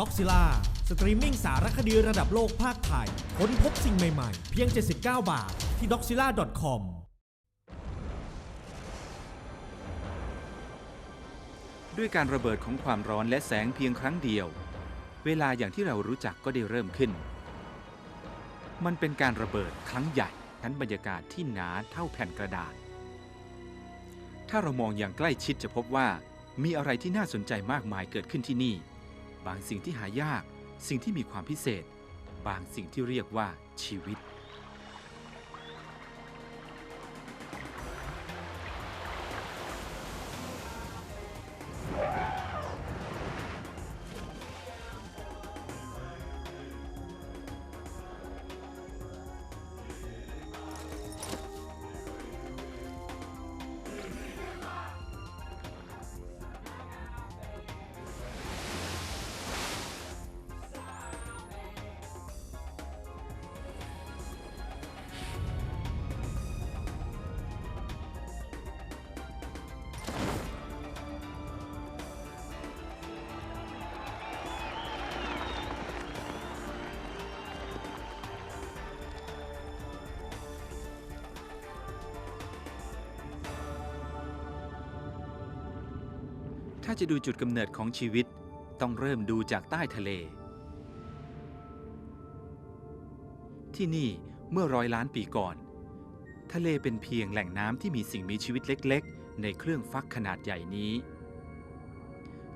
ด็อกซิล่าสตรีมมิ่งสารคดีระดับโลกภาคไทย ค้นพบสิ่งใหม่ๆ เพียง 79 บาท ที่ d o x i l l a c o m ด้วยการระเบิดของความร้อนและแสงเพียงครั้งเดียว เวลาอย่างที่เรารู้จักก็ได้เริ่มขึ้น มันเป็นการระเบิดครั้งใหญ่ทั้นบรรยากาศที่หนาเท่าแผ่นกระดาษ ถ้าเรามองอย่างใกล้ชิดจะพบว่ามีอะไรที่น่าสนใจมากมายเกิดขึ้นที่นี่ บางสิ่งที่หายาก สิ่งที่มีความพิเศษ บางสิ่งที่เรียกว่าชีวิต ถ้าจะดูจุดกำเนิดของชีวิต ต้องเริ่มดูจากใต้ทะเล ที่นี่เมื่อร้อยล้านปีก่อน ทะเลเป็นเพียงแหล่งน้ำที่มีสิ่งมีชีวิตเล็ก ๆ ในเครื่องฟักขนาดใหญ่นี้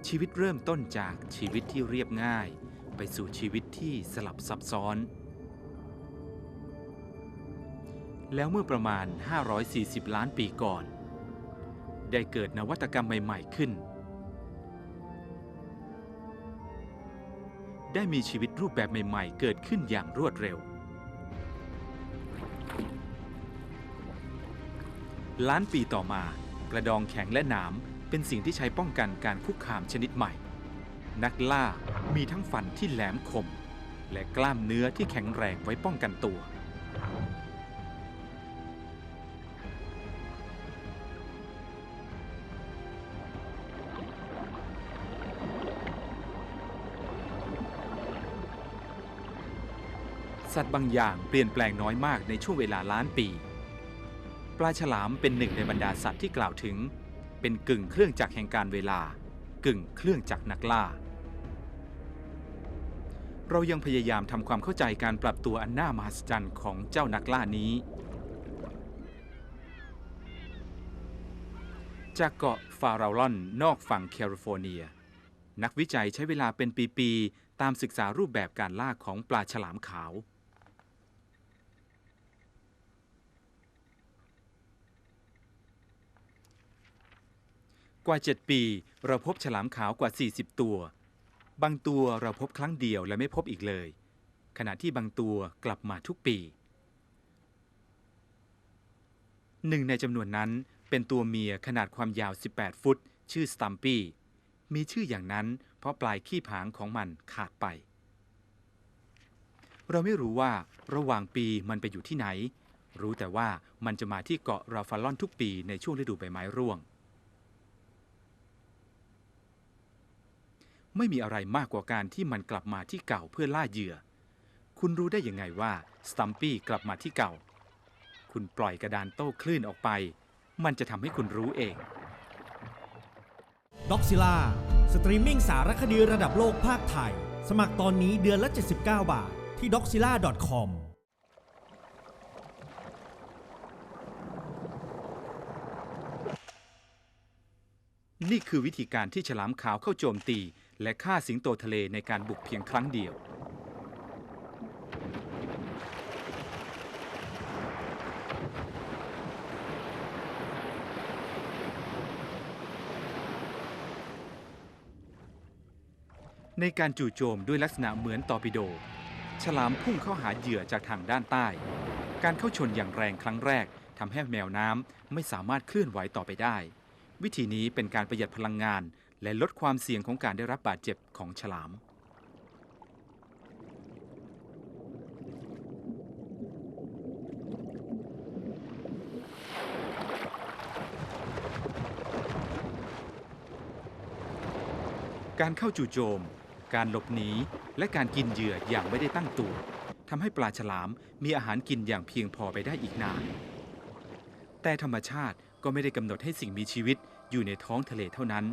ชีวิตเริ่มต้นจากชีวิตที่เรียบง่าย ไปสู่ชีวิตที่สลับซับซ้อน แล้วเมื่อประมาณ 540 ล้านปีก่อน ได้เกิดนวัตกรรมใหม่ ๆ ขึ้น ได้มีชีวิตรูปแบบใหม่ๆ เกิดขึ้นอย่างรวดเร็ว ล้านปีต่อมา กระดองแข็งและหนามเป็นสิ่งที่ใช้ป้องกันการคุกคามชนิดใหม่ นักล่ามีทั้งฟันที่แหลมคม และกล้ามเนื้อที่แข็งแรงไว้ป้องกันตัว สัตว์บางอย่างเปลี่ยนแปลงน้อยมากในช่วงเวลาล้านปี ปลาฉลามเป็นหนึ่งในบรรดาสัตว์ที่กล่าวถึง เป็นกึ่งเครื่องจักรแห่งการเวลา กึ่งเครื่องจักรนักล่า เรายังพยายามทำความเข้าใจการปรับตัวอันน่ามหัศจรรย์ของเจ้านักล่านี้ จากเกาะฟาราลอนนอกฝั่งแคลิฟอร์เนีย นักวิจัยใช้เวลาเป็นปี ๆ ตามศึกษารูปแบบการล่าของปลาฉลามขาว กว่า 7 ปี เราพบฉลามขาวกว่า 40 ตัว บางตัวเราพบครั้งเดียวและไม่พบอีกเลย ขณะที่บางตัวกลับมาทุกปีหนึ่งในจำนวนนั้นเป็นตัวเมียขนาดความยาว 18 ฟุต ชื่อสตัมปี้ มีชื่ออย่างนั้นเพราะปลายขี้ผางของมันขาดไป เราไม่รู้ว่าระหว่างปีมันไปอยู่ที่ไหน รู้แต่ว่ามันจะมาที่เกาะราฟาลอนทุกปีในช่วงฤดูใบไม้ร่วง ไม่มีอะไรมากกว่าการที่มันกลับมาที่เก่าเพื่อล่าเหยื่อ คุณรู้ได้ยังไงว่าสตัมปี้กลับมาที่เก่า คุณปล่อยกระดานโต้คลื่นออกไป มันจะทำให้คุณรู้เอง d o x i l l a สตรีมมิ่งสารคดีระดับโลกภาคไทย สมัครตอนนี้เดือนละ 79 บาท ที่ d o x i l l a c o m นี่คือวิธีการที่ฉลามขาวเข้าโจมตี และฆ่าสิงโตทะเลในการบุกเพียงครั้งเดียว ในการจู่โจมด้วยลักษณะเหมือนตอร์ปิโด ฉลามพุ่งเข้าหาเหยื่อจากทางด้านใต้ การเข้าชนอย่างแรงครั้งแรกทำให้แมวน้ำไม่สามารถเคลื่อนไหวต่อไปได้ วิธีนี้เป็นการประหยัดพลังงาน และลดความเสี่ยงของการได้รับบาดเจ็บของฉลาม การเข้าจู่โจม การหลบหนี และการกินเหยื่ออย่างไม่ได้ตั้งตัวทำให้ปลาฉลามมีอาหารกินอย่างเพียงพอไปได้อีกนาน แต่ธรรมชาติก็ไม่ได้กำหนดให้สิ่งมีชีวิตอยู่ในท้องทะเลเท่านั้น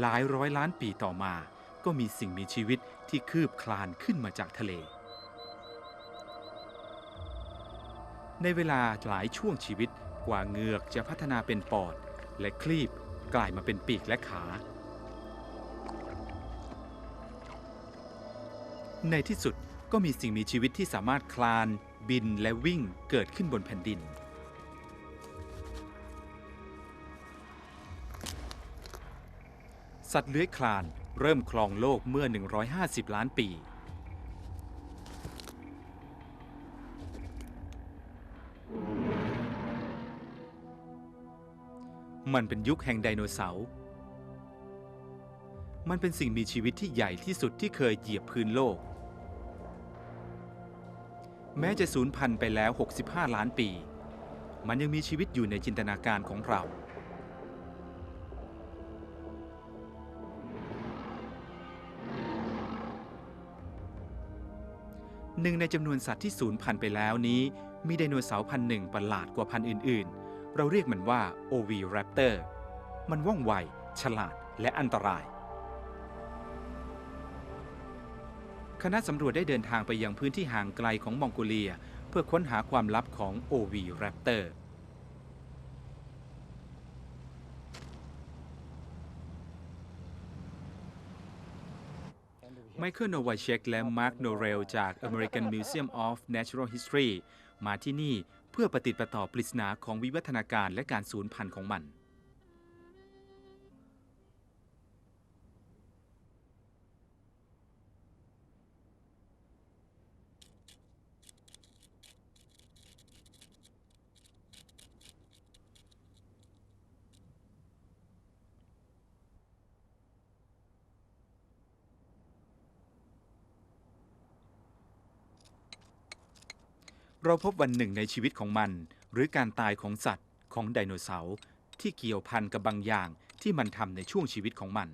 หลายร้อยล้านปีต่อมา ก็มีสิ่งมีชีวิตที่คืบคลานขึ้นมาจากทะเล ในเวลาหลายช่วงชีวิตกว่าเหงือกจะพัฒนาเป็นปอด และคลีบกลายมาเป็นปีกและขา ในที่สุดก็มีสิ่งมีชีวิตที่สามารถคลาน บินและวิ่งเกิดขึ้นบนแผ่นดิน สัตว์เลื้อยคลานเริ่มครองโลกเมื่อ 150 ล้านปี มันเป็นยุคแห่งไดโนเสาร์ มันเป็นสิ่งมีชีวิตที่ใหญ่ที่สุดที่เคยเหยียบพื้นโลก แม้จะสูญพันธุ์ไปแล้ว 65 ล้านปี มันยังมีชีวิตอยู่ในจินตนาการของเรา หนึ่งในจำนวนสัตว์ที่สูญพันธุ์ไปแล้วนี้ มีไดโนเสาร์พันหนึ่งประหลาดกว่าพันธุ์อื่น ๆ เราเรียกมันว่าโอวีแรปเตอร์มันว่องไว ฉลาดและอันตราย คณะสำรวจได้เดินทางไปยังพื้นที่ห่างไกลของมองโกเลีย เพื่อค้นหาความลับของโอวีแรปเตอร์ ไมเคิลโนวาเชกและมาร์คโนเรลจาก American Museum of Natural History มาที่นี่เพื่อปฏิดประต่อปริศนาของวิวัฒนาการและการสูญพันธุ์ของมัน เราพบวันหนึ่งในชีวิตของมัน หรือการตายของสัตว์ของไดโนเสาร์ที่เกี่ยวพันกับบางอย่างที่มันทำในช่วงชีวิตของมัน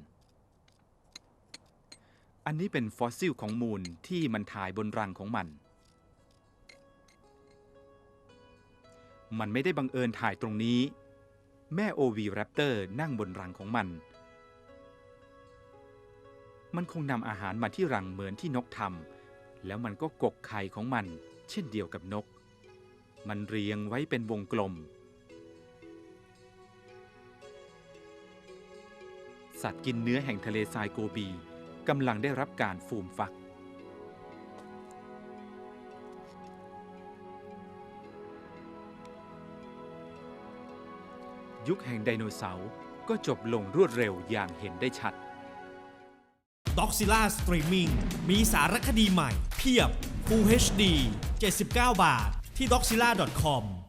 อันนี้เป็นฟอสซิลของมูลที่มันถ่ายบนรังของมัน มันไม่ได้บังเอิญถ่ายตรงนี้ แม่โอวีแรปเตอร์นั่งบนรังของมัน มันคงนำอาหารมาที่รังเหมือนที่นกทำแล้วมันก็กกไข่ของมัน เช่นเดียวกับนก มันเรียงไว้เป็นวงกลม สัตว์กินเนื้อแห่งทะเลทรายโกบีกำลังได้รับการฟูมฟัก ยุคแห่งไดโนเสาร์ก็จบลงรวดเร็วอย่างเห็นได้ชัดด็อกซิล่าสตรีมมิ่งมีสารคดีใหม่ เพียบ Full HD 79 บาท ที่ doxila.com